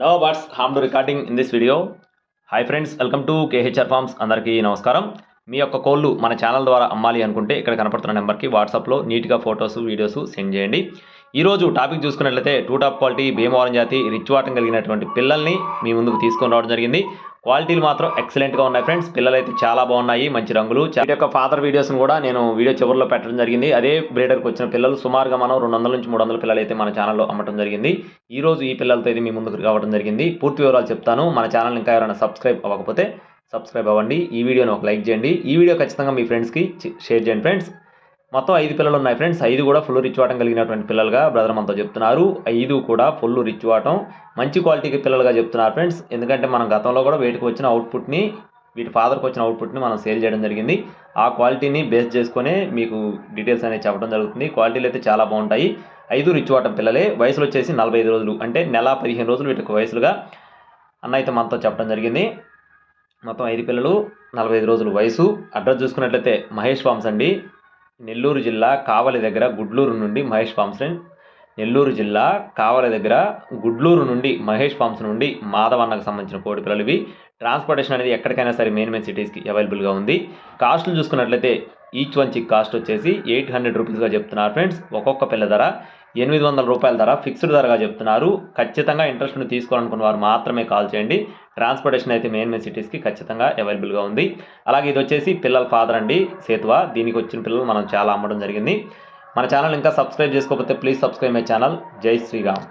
No buts harm to recording in this video hi friends welcome to KHR farms అందరికీ నమస్కారం. మీ యొక్క కోళ్ళు మన ఛానల్ ద్వారా అమ్మాలి అనుకుంటే ఇక్కడ కనపడుతున్న నెంబర్కి వాట్సాప్లో నీట్గా ఫొటోస్ వీడియోస్ సెండ్ చేయండి. ఈరోజు టాపిక్ చూసుకున్నట్లయితే టూ టాప్ క్వాలిటీ భీమవరం జాతి రిచ్ వాటం కలిగినటువంటి పిల్లల్ని మీ ముందుకు తీసుకొని రావడం జరిగింది. క్వాలిటీలు మాత్రం ఎక్సలెంట్గా ఉన్నాయి ఫ్రెండ్స్ పిల్లలు అయితే చాలా బాగున్నాయి మంచి రంగులు. వీటి యొక్క ఫాదర్ వీడియోస్ని కూడా నేను వీడియో చివరిలో పెట్టడం జరిగింది. అదే బ్రీడర్కి వచ్చిన పిల్లలు సుమారుగా మనం రెండు వందల నుంచి మూడు వందల పిల్లలు అయితే మన ఛానల్లో అమ్మటం జరిగింది. ఈ రోజు ఈ పిల్లలతో అయితే మీ ముందుకు రావడం జరిగింది. పూర్తి వివరాలు చెప్తాను. మన ఛానల్ ఇంకా ఎవరైనా సబ్స్క్రైబ్ అవ్వకపోతే సబ్స్క్రైబ్ అవ్వండి. ఈ వీడియోని ఒక లైక్ చేయండి. ఈ వీడియో ఖచ్చితంగా మీ ఫ్రెండ్స్కి షేర్ చేయండి ఫ్రెండ్స్ మొత్తం ఐదు పిల్లలు ఉన్నాయి ఫ్రెండ్స్. ఐదు కూడా ఫుల్ రిచ్ వాటం కలిగినటువంటి పిల్లలుగా బ్రదర్ మనతో చెప్తున్నారు. ఐదు కూడా ఫుల్ రిచ్ వాటం మంచి క్వాలిటీకి పిల్లలుగా చెప్తున్నారు ఫ్రెండ్స్. ఎందుకంటే మనం గతంలో కూడా వీటికి వచ్చిన అవుట్పుట్ని వీటి ఫాదర్కి వచ్చిన అవుట్పుట్ని మనం సేల్ చేయడం జరిగింది. ఆ క్వాలిటీని బేస్ చేసుకునే మీకు డీటెయిల్స్ అనేది చెప్పడం జరుగుతుంది. క్వాలిటీలు అయితే చాలా బాగుంటాయి. ఐదు రిచ్ వాటం పిల్లలే. వయసులు వచ్చేసి నలభై ఐదు రోజులు అంటే నెల పదిహేను రోజులు వీటికి వయసులుగా అన్న అయితే మనతో చెప్పడం జరిగింది. మొత్తం ఐదు పిల్లలు నలభై ఐదు రోజులు వయసు. అడ్రస్ చూసుకున్నట్లయితే మహేష్ ఫార్మ్స్ అండి. నెల్లూరు జిల్లా కావలి దగ్గర గుడ్లూరు నుండి మహేష్ ఫార్మ్స్ నెల్లూరు జిల్లా కావలి దగ్గర గుడ్లూరు నుండి మహేష్ ఫార్మ్స్ నుండి మాధవన్నకు సంబంధించిన కోడి పిల్లలు ఇవి. ట్రాన్స్పోర్టేషన్ అనేది ఎక్కడికైనా సరే మెయిన్ మెయిన్ సిటీస్కి అవైలబుల్గా ఉంది. కాస్ట్లు చూసుకున్నట్లయితే ఈచ్ వన్ చిక్ కాస్ట్ వచ్చేసి ఎయిట్ హండ్రెడ్ రూపీస్గా చెప్తున్నారు ఫ్రెండ్స్. ఒక్కొక్క పిల్ల ధర ఎనిమిది వందల రూపాయల ధర ఫిక్స్డ్ ధరగా చెప్తున్నారు. ఖచ్చితంగా ఇంట్రెస్ట్ని తీసుకోవాలనుకున్న వారు మాత్రమే కాల్ చేయండి. ట్రాన్స్పోర్టేషన్ అయితే మెయిన్ మెయిన్ సిటీస్కి ఖచ్చితంగా అవైలబుల్గా ఉంది. అలాగే ఇది వచ్చేసి పిల్లల ఫాదర్ అండి సేతువ. దీనికి వచ్చిన పిల్లలు మనం చాలా అమ్మడం జరిగింది. మన ఛానల్ ఇంకా సబ్స్క్రైబ్ చేసుకోకపోతే ప్లీజ్ సబ్స్క్రైబ్ మై ఛానల్. జై శ్రీరామ్.